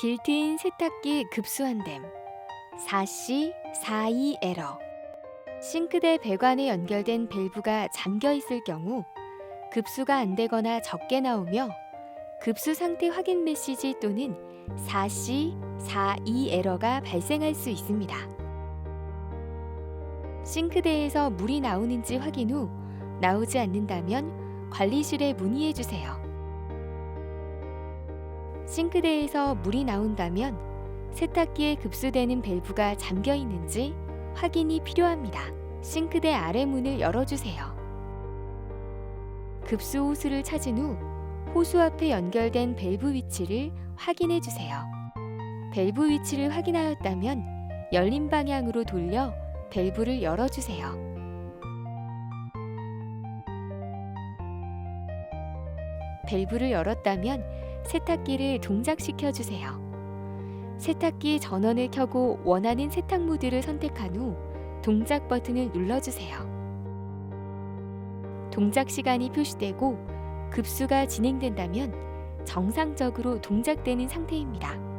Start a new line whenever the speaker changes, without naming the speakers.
빌트인 세탁기 급수 안됨 4C 42 에러 싱크대 배관에 연결된 밸브가 잠겨 있을 경우 급수가 안 되거나 적게 나오며 급수 상태 확인 메시지 또는 4C 42 에러가 발생할 수 있습니다. 싱크대에서 물이 나오는지 확인 후 나오지 않는다면 관리실에 문의해 주세요. 싱크대에서 물이 나온다면 세탁기에 급수되는 밸브가 잠겨 있는지 확인이 필요합니다. 싱크대 아래 문을 열어주세요. 급수 호수를 찾은 후 호수 앞에 연결된 밸브 위치를 확인해 주세요. 밸브 위치를 확인하였다면 열린 방향으로 돌려 밸브를 열어주세요. 밸브를 열었다면 세탁기를 동작시켜 주세요. 세탁기 전원을 켜고 원하는 세탁 모드를 선택한 후 동작 버튼을 눌러주세요. 동작 시간이 표시되고 급수가 진행된다면 정상적으로 동작되는 상태입니다.